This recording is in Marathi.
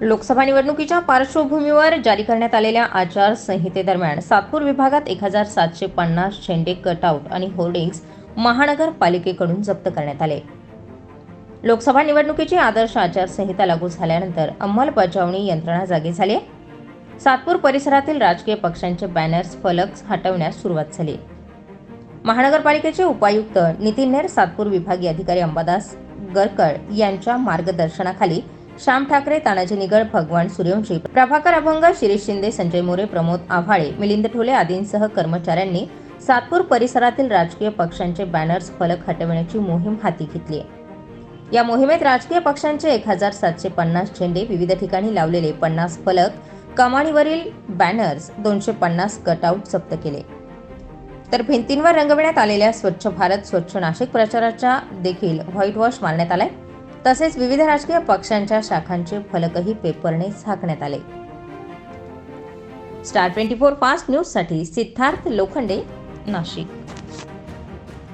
लोकसभा निवडणुकीच्या पार्श्वभूमीवर जारी करण्यात आलेल्या आचारसंहितेदरम्यान सातपूर विभागात एक हजार सातशे पन्नास झेंडे कटआउट आणि होर्डिंग्स महानगरपालिकेकडून जप्त करण्यात आले. लोकसभा निवडणुकीची आदर्श आचारसंहिता लागू झाल्यानंतर अंमलबजावणी यंत्रणा जागी झाली. सातपूर परिसरातील राजकीय पक्षांचे बॅनर्स फलक हटवण्यास सुरुवात झाली. महानगरपालिकेचे उपायुक्त नितीन नेर सातपूर विभागीय अधिकारी अंबादास गरकर यांच्या मार्गदर्शनाखाली श्याम ठाकरे तानाजी निगळ भगवान सूर्यवंशी प्रभाकर अभंग शिरीष शिंदे संजय मोरे प्रमोद आव्हाळे मिलिंद ठोले आदींसह कर्मचाऱ्यांनी सातपूर परिसरातील राजकीय पक्षांचे बॅनर्स फलक हटविण्याची मोहीम हाती घेतली या मोहिमेत राजकीय पक्षांचे एक हजार सातशे पन्नास झेंडे विविध ठिकाणी लावलेले पन्नास फलक कमानीवरील बॅनर्स दोनशे पन्नास कटआउट जप्त केले. तर भिंतींवर रंगविण्यात आलेल्या स्वच्छ भारत स्वच्छ नाशिक प्रचाराचा देखील व्हाईट वॉश मारण्यात आलाय. तसेच विविध राजकीय पक्षांच्या शाखांचे फलकही पेपरने झाकण्यात आले. स्टार ट्वेंटी फोर फास्ट न्यूजसाठी सिद्धार्थ लोखंडे नाशिक.